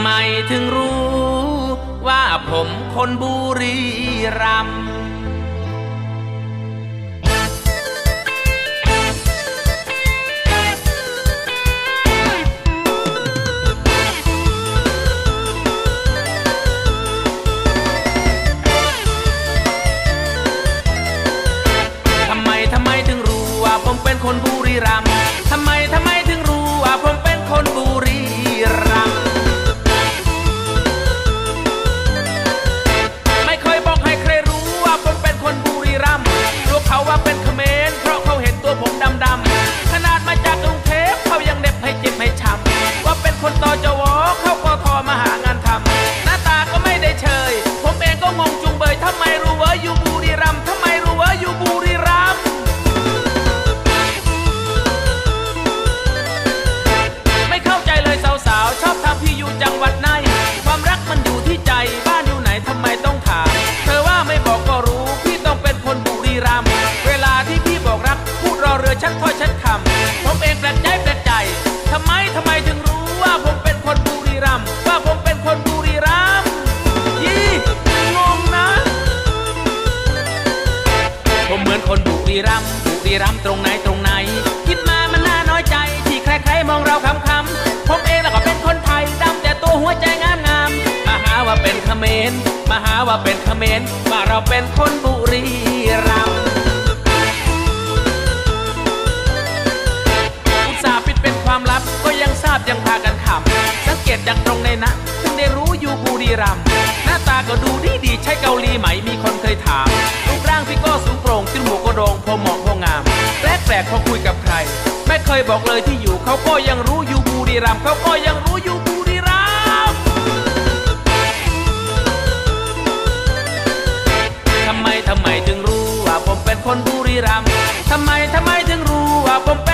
ไมถึงรู้ว่าผมคนบุรีรัมย์ เขาว่าเป็น ถึงรู้ว่าผมเป็นคนบุรีรัมย์ว่าผมเป็นคนบุรีรัมย์ยี่งงนะ ผมเหมือนคนบุรีรัมย์บุรีรัมย์ตรงไหนตรงไหน คิดมามันน่าน้อยใจ ที่ใครๆมองเราคำคำๆผมเองแล้วก็เป็นคนไทยดำแต่ตัวหัวใจงามงามมาหาว่าเป็นเขมรมาหาว่าเป็นเขมรว่าเราเป็นคนบุรีรัมย์าบยังพากันขำสังเกตจากตรงในนะถึงได้รู้อยู่บุรีรัมหน้าตาก็ดูดีดีใช่เกาหลีไหมมีคนเคยถามรูปร่างพี่ก็สูงโปร่งจมูกก็โด่งพอเหมาะพองามแปลกแปลกๆพอคุยกับใคร ไม่เคยบอกเลยที่อยู่เขาก็ยังรู้อยู่บุรีรัมเขาก็ยังรู้อยู่บุรีรัมทำไมทำไมถึงรู้ว่าผมเป็นคนบุรีรัมทำไมทำไมถึงรู้ว่าผมเป็น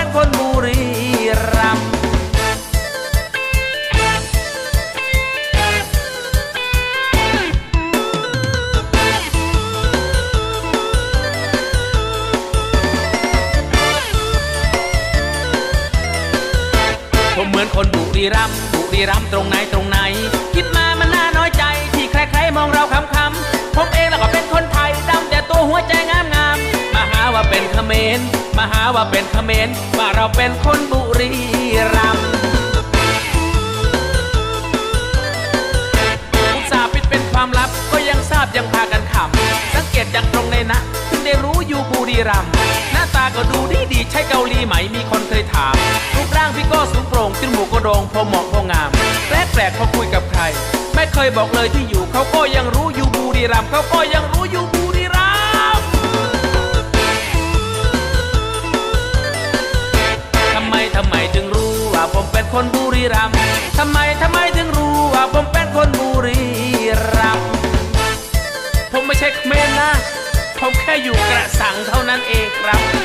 เหมือนคนบุรีรัมบุรีรัมตรงไหนตรงไหน คิดมามันน่าน้อยใจ ที่ใครๆมองเราคำคำๆผมเองแล้วก็เป็นคนไทยดำแต่ตัวหัวใจงามงามมาหาว่าเป็นเขมรมาหาว่าเป็นเขมรว่าเราเป็นคนบุรีรัมอุตส่าห์ปิดเป็นความลับก็ยังทราบยังพากันขำสังเกตจากตรงในนะถึงได้รู้อยู่บุรีรัมน้าตาก็ดูดีดีใช่เกาหลีไหมมีคนเคยถาม รูปร่างพี่ก็สูงโปร่งจมูกก็โด่งพอเหมาะพองาม แปลกแปลกพอคุยกับใคร ไม่เคยบอกเลยที่อยู่เขาก็ยังรู้อยู่บุรีรัมเขาก็ยังรู้อยู่บุรีรัมทำไมทำไมถึงรู้ว่าผมเป็นคนบุรีรัมทำไมทำไมถึงรู้ว่าผมเป็นคนบุรีรัมผมไม่ใช่เมรนะผมแค่อยู่กระสังเท่านั้นเองครับ